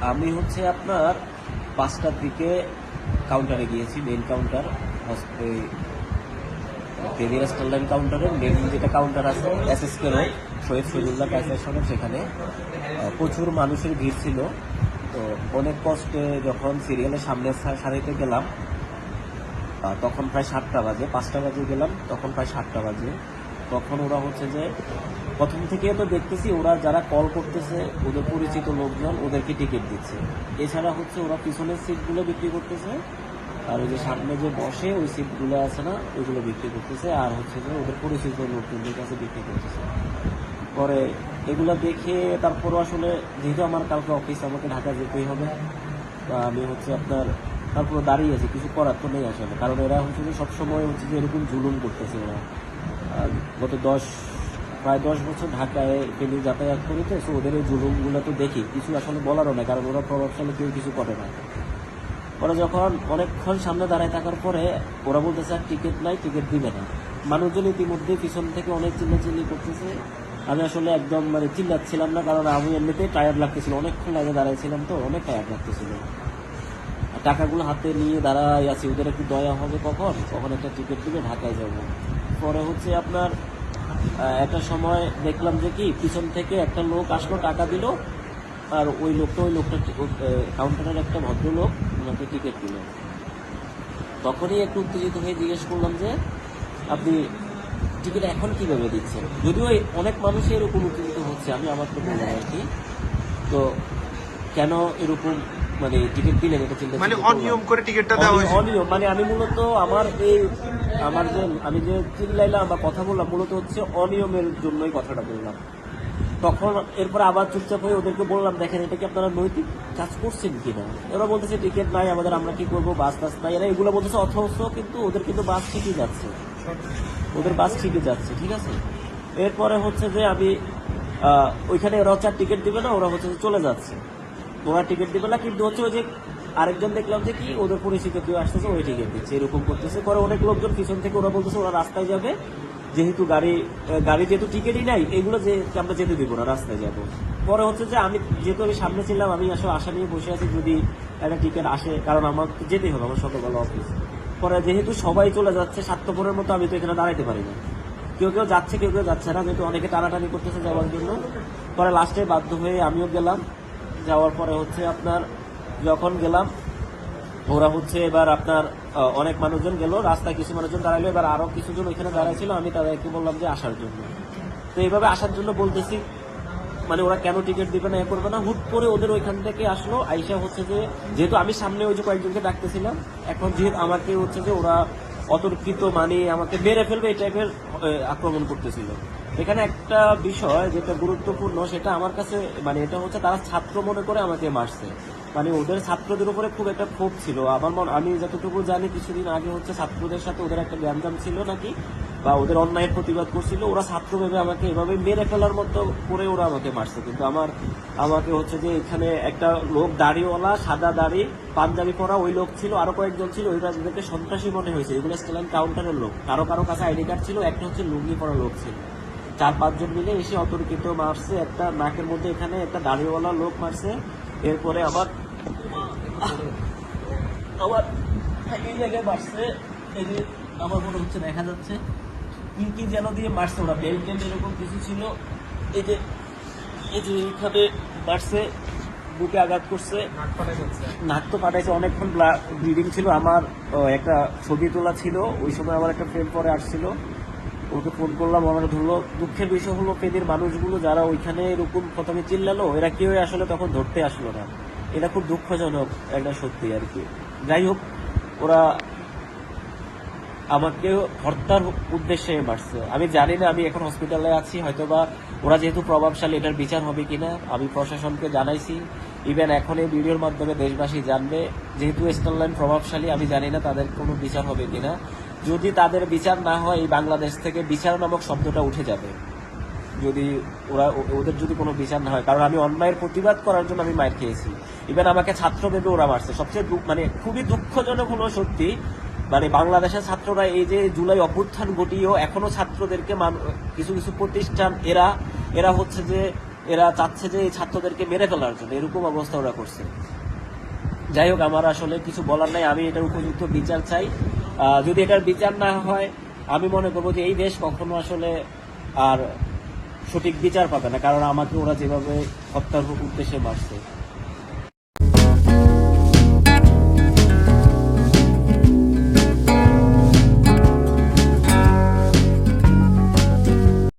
আমি হচ্ছে আপনার পাঁচটার দিকে কাউন্টারে গিয়েছি মেন কাউন্টার দেবিরা স্টারলাইন কাউন্টারের মেন যেটা কাউন্টার আছে S S K road Shahid Shahidullah ক্যাসেশনের সেখানে। প্রচুর মানুষের ভিড় ছিল, তো অনেক কষ্টে যখন সিরিয়ালের সামনের সা- সারিতে গেলাম তখন প্রায় সাতটা বাজে, পাঁচটা বাজে গেলাম, তখন প্রায় সাতটা বাজে। তখন ওরা হচ্ছে যে প্রথম থেকে তো দেখতেছি ওরা যারা কল করতেছে, ওদের পরিচিত লোকজন ওদেরকে টিকিট দিচ্ছে। এছাড়া হচ্ছে ওরা পিছনের সিটগুলো বিক্রি করতেছে, আর ওই যে সামনে যে বসে ওই সিটগুলো আছে না, ওইগুলো বিক্রি করতেছে, আর হচ্ছে যে ওদের পরিচিত লোকজনদের কাছে বিক্রি করতেছে। পরে এগুলো দেখে তারপর আসলে যেহেতু আমার কালকে অফিস আমাকে ঢাকা যেতেই হবে আমি হচ্ছে আপনার তারপর দাঁড়িয়ে আছি, কিছু করার তো নেই আসলে। কারণ এরা হচ্ছে যে সবসময় হচ্ছে যে এরকম জুলুম করতেছে ওরা। গত দশ, প্রায় দশ বছর ঢাকায় ফেলি যাতায়াত করি তো সো ওদের এই জুলুমগুলো তো দেখি। কিছু আসলে বলারও না কারণ ওরা প্রভাবশালী, কেউ কিছু করে না। ওরা যখন অনেকক্ষণ সামনে দাঁড়ায় থাকার পরে ওরা বলতেছে আর টিকিট নাই, টিকিট দিবে না। মানুষজন ইতিমধ্যে পিছন থেকে অনেক চিল্লাচিল্লি করতেছে। আমি আসলে একদম মানে চিল্লাচ্ছিলাম না, কারণ আমি এমনিতেই টায়ার্ড লাগতেছিল। অনেকক্ষণ আগে দাঁড়াইছিলাম তো, অনেক টায়ার্ড লাগতেছিল। টাকাগুলো হাতে নিয়ে দাঁড়াই আছি, ওদের একটু দয়া হবে কখন? কখন একটা টিকিট দিবে, ঢাকায় যাব। পরে হচ্ছে আপনার একটা সময় দেখলাম যে কি, পিছন থেকে একটা লোক আসলো, টাকা দিল, আর ওই লোকটা ওই লোকটা কাউন্টারের একটা ভদ্রলোক ওনাকে টিকিট দিল। তখনই একটু উত্তেজিত হয়ে জিজ্ঞেস করলাম যে, আপনি টিকিট এখন কীভাবে দিচ্ছেন? যদিও অনেক মানুষই এরকম উত্তেজিত হচ্ছে, আমি আমার তো বললাম আর কি। তো কেন এরকম মানে টিকিট দিলেন এটা চিন্তা মানে অনিয়ম করে টিকিটটা দেওয়া হয়েছে অনিয়ম মানে আমি মূলত আমার এই আমার যে আমি যে চিল্লাইলাম বা কথা বললাম মূলত হচ্ছে অনিয়মের জন্যই কথাটা বললাম। তখন এরপর আবার চুপচাপ হয়ে ওদেরকে বললাম দেখেন এটা কি আপনারা নৈতিক কাজ করছেন কিনা? ওরা বলতেছে টিকিট নাই আমাদের আমরা কি করব? বাস টাস নাই। এরা এগুলো বলতেছে অথচ কিন্তু ওদের কিন্তু বাস ঠিকই যাচ্ছে। ওদের বাস ঠিকই যাচ্ছে ঠিক আছে? এরপরে হচ্ছে যে আমি ওইখানে ওরা হচ্ছে টিকিট দিবে না ওরা হচ্ছে চলে যাচ্ছে। ওরা টিকিট দিবে না, কিন্তু হচ্ছে ওই যে আরেকজন দেখলাম যে কি, ওদের পরিচিত কেউ আসতেছে, ওই টিকিট দিচ্ছে, এরকম করতেছে। পরে অনেক লোকজন পিছন থেকে ওরা বলতেছে, ওরা রাস্তায় যাবে, যেহেতু গাড়ি গাড়ি যেহেতু টিকিটই নাই, এগুলো যে, আমরা যেতে দিব না, রাস্তায় যাব। পরে হচ্ছে যে, আমি যেহেতু আমি সামনে ছিলাম, আমি আসলে আশা নিয়ে বসে আছি, যদি একটা টিকিট আসে, কারণ আমার যেতেই হবে, আমার সকালবেলা অফিস পরে যেহেতু সবাই চলে যাচ্ছে, স্বার্থপরের মতো আমি তো এখানে দাঁড়াইতে পারি না। কেউ কেউ যাচ্ছে, কেউ কেউ যাচ্ছে না, যেহেতু অনেকে টানাটানি করতেছে যাওয়ার জন্য। পরে লাস্টে বাধ্য হয়ে আমিও গেলাম। যাওয়ার পরে হচ্ছে আপনার যখন গেলাম, ওরা হচ্ছে এবার আপনার অনেক মানুষজন গেল, রাস্তায় কিছু মানুষজন দাঁড়াইলো এবার আরও কিছুজন ওইখানে দাঁড়াইছিল, আমি তাদেরকে বললাম যে আসার জন্য। তো এইভাবে আসার জন্য বলতেছি মানে ওরা কেন টিকিট দিবে না, এ করবে না, হুট করে ওদের ওইখান থেকে আসলো, আইসা হচ্ছে যে, যেহেতু আমি সামনে ওই যে কয়েকজনকে ডাকতেছিলাম, এখন যেহেতু আমাকে হচ্ছে যে ওরা অতর্কিত মানে আমাকে মেরে ফেলবে এই টাইপের আক্রমণ করতেছিল। এখানে একটা বিষয় যেটা গুরুত্বপূর্ণ, সেটা আমার কাছে মানে এটা হচ্ছে তারা ছাত্র মনে করে আমাকে মারছে। মানে ওদের ছাত্রদের উপরে খুব একটা ক্ষোভ ছিল। আমার মন, আমি যতটুকু জানি কিছুদিন আগে হচ্ছে ছাত্রদের সাথে ওদের একটা গ্যাঞ্জাম ছিল নাকি, বা ওদের অন্যায়ের প্রতিবাদ করছিল, ওরা ছাত্র ভেবে আমাকে এভাবে মেরে ফেলার মতো করে ওরা আমাকে মারছে। কিন্তু আমার, আমাকে হচ্ছে যে এখানে একটা লোক দাড়িওয়ালা, সাদা দাড়ি, পাঞ্জাবি পরা ওই লোক ছিল, আরও কয়েকজন ছিল, ওই যাদেরকে সন্ত্রাসী মনে হয়েছে। এগুলো স্টেলাইন কাউন্টারের লোক। কারও কারও কাছে আইডি কার্ড ছিল, একটা হচ্ছে লুঙ্গি পরা লোক ছিল। চার পাঁচজন মিলে এসে অতর্কিত মারছে একটা নাকের মধ্যে এখানে একটা দাড়িওয়ালা লোক মারছে এরপরে আবার আবার এই জায়গায় মারছে এই যে আমার মনে হচ্ছে দেখা যাচ্ছে কি কি যেন দিয়ে মারছে ওরা বেল্ট এরকম কিছু ছিল এই যে এই যে এইখানে মারছে বুকে আঘাত করছে নাক তো কাটাইছে অনেকক্ষণ ব্লিডিং ছিল আমার একটা ছবি তোলা ছিল ওই সময় আমার একটা ফ্রেম পরে আসছিল ওকে ফোন করলাম, আমাকে ধরলো, দুঃখের বিষয় হলো পেদের মানুষগুলো যারা ওইখানে এরকম প্রথমে চিল্লালো, এরা কেউ আসলে তখন ধরতে আসলো না। এটা খুব দুঃখজনক একটা সত্যি আর কি। যাই হোক, ওরা আমাকে হত্যার উদ্দেশ্যে মারছে। আমি জানি না, আমি এখন হসপিটালে আছি, হয়তোবা ওরা যেহেতু প্রভাবশালী, এটার বিচার হবে কিনা, আমি প্রশাসনকে জানাইছি। ইভেন এখন এই ভিডিওর মাধ্যমে দেশবাসী জানবে, যেহেতু স্টারলাইন প্রভাবশালী, আমি জানি না তাদের কোনো বিচার হবে কিনা। যদি তাদের বিচার না হয়, এই বাংলাদেশ থেকে বিচার নামক শব্দটা উঠে যাবে। যদি ওরা, ওদের যদি কোনো বিচার না হয়, কারণ আমি অন্যায়ের প্রতিবাদ করার জন্য আমি মার খেয়েছি। ইভেন আমাকে ছাত্র ভেবে ওরা মারছে। সবচেয়ে মানে খুবই দুঃখজনক হলো সত্যি মানে বাংলাদেশের ছাত্ররা এই যে জুলাই অভ্যুত্থান ঘটিয়েও এখনও ছাত্রদেরকে কিছু কিছু প্রতিষ্ঠান, এরা এরা হচ্ছে যে এরা চাচ্ছে যে এই ছাত্রদেরকে মেরে ফেলার জন্য, এরকম অবস্থা ওরা করছে। যাই হোক, আমার আসলে কিছু বলার নাই, আমি এটার উপযুক্ত বিচার চাই। যদি এটার বিচার না হয়, আমি মনে করব যে এই দেশ কখনো আসলে আর সঠিক বিচার পাবে না, কারণ আমাকে ওরা যেভাবে হত্যার উদ্দেশ্যে মারছে।